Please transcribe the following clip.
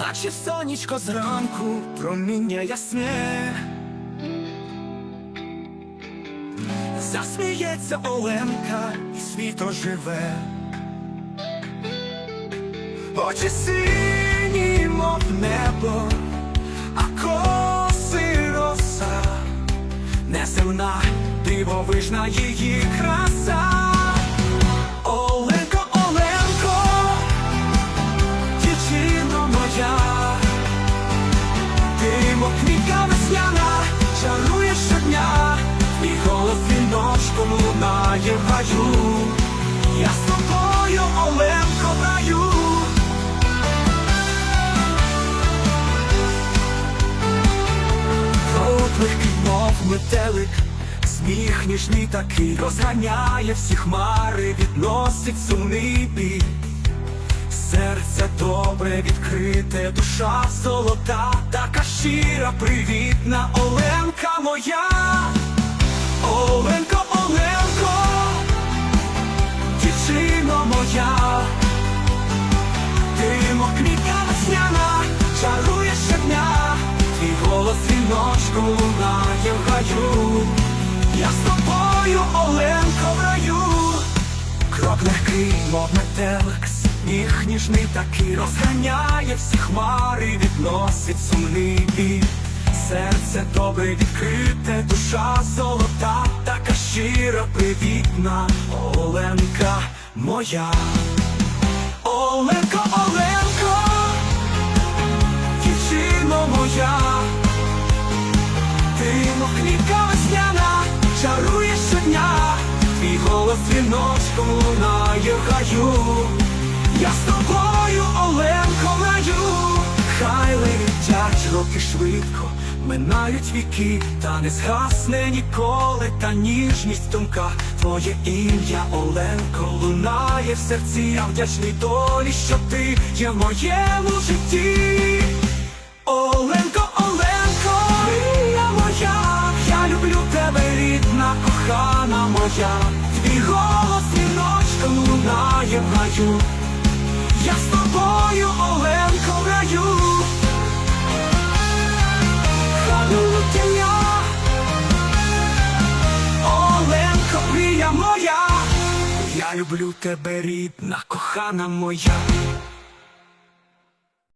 наче сонечко зранку, проміння ясне. Засміється Оленка, і світ оживе. Очі сині, мов небо, а коси роса, неземна, дивовижна її краса. Лунає в гаю. Я з тобою, Оленко, в раю. Крок легкий, метелик, сміх ніжний такий розганяє всі хмари, відносить сумний біль. Серце добре відкрите, душа золота, така щира, привітна Оленка моя, Оленко, голос віночку лунає в гаю. Я з тобою, Оленко, в раю. Крок легкий, мов метелик, сміх ніжний такий розганяє всі хмари, відносить сумний біль. Серце добре відкрите, душа золота, така щира, привітна, Оленка моя. Оленко, голос дзвіночком лунає в гаю. Я з тобою, Оленко, в хай летять роки швидко, минають віки, та не згасне ніколи та ніжність в думках. Твоє ім'я Оленко лунає в серці, я вдячний долі, що ти є в моєму житті. Оленко, Оленко, мрія моя, я люблю тебе, рідна, кохана моя, голос віночком лунає в гаю. Я з тобою, Оленко, в раю. Оленко, мрія моя, я люблю тебе, рідна, кохана моя.